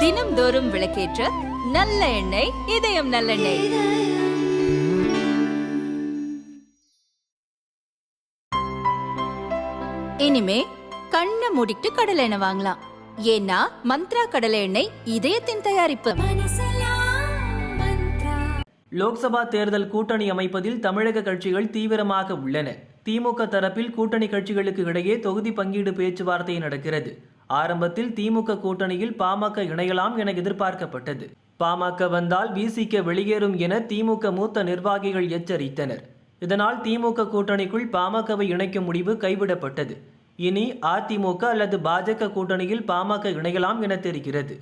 தினம்தோறும் விளக்கேற்ற நல்ல எண்ணெய் இதயம் நல்லெண்ணெய். இனிமே கண்ணை மூடிட்டு கடலை எண்ணெய் வாங்கலாம். ஏன்னா மந்த்ரா கடலை எண்ணெய் இதயத்தின் தயாரிப்பு. லோக்சபா தேர்தல் கூட்டணி அமைப்பதில் தமிழக கட்சிகள் தீவிரமாக உள்ளன. திமுக தரப்பில் கூட்டணி கட்சிகளுக்கு இடையே தொகுதி பங்கீடு பேச்சுவார்த்தை நடக்கிறது. ஆரம்பத்தில் திமுக கூட்டணியில் பாமக இணையலாம் என எதிர்பார்க்கப்பட்டது. பாமக வந்தால் விசிக வெளியேறும் என திமுக மூத்த நிர்வாகிகள் எச்சரித்தனர். இதனால் திமுக கூட்டணிக்குள் பாமகவை இணைக்கும் முடிவு கைவிடப்பட்டது. இனி அதிமுக அல்லது பாஜக கூட்டணியில் பாமக இணையலாம் என தெரிகிறது.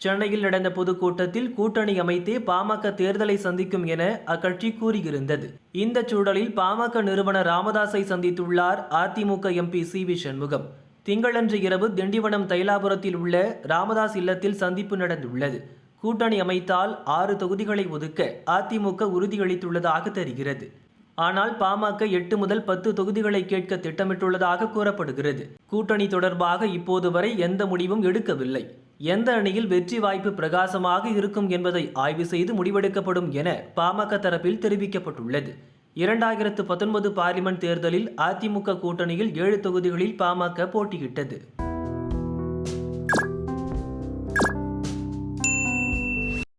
சென்னையில் நடந்த பொதுக்கூட்டத்தில் கூட்டணி அமைத்தே பாமக தேர்தலை சந்திக்கும் என அக்கட்சி கூறியிருந்தது. இந்த சூழலில் பாமக நிறுவனர் ராமதாஸை சந்தித்துள்ளார் அதிமுக எம்பி சி வி சண்முகம். திங்களன்று இரவு திண்டிவனம் தைலாபுரத்தில் உள்ள ராமதாஸ் இல்லத்தில் சந்திப்பு நடந்துள்ளது. கூட்டணி அமைத்தால் ஆறு தொகுதிகளை ஒதுக்க அதிமுக உறுதியளித்துள்ளதாக தெரிகிறது. ஆனால் பாமக எட்டு முதல் பத்து தொகுதிகளை கேட்க திட்டமிட்டுள்ளதாக கூறப்படுகிறது. கூட்டணி தொடர்பாக இப்போது வரை எந்த முடிவும் எடுக்கவில்லை. எந்த அணியில் வெற்றி வாய்ப்பு பிரகாசமாக இருக்கும் என்பதை ஆய்வு செய்து முடிவெடுக்கப்படும் என பாமக தரப்பில் தெரிவிக்கப்பட்டுள்ளது. இரண்டாயிரத்து பத்தொன்பது பார்லிமெண்ட் தேர்தலில் அதிமுக கூட்டணியில் ஏழு தொகுதிகளில் பாமக போட்டியிட்டது.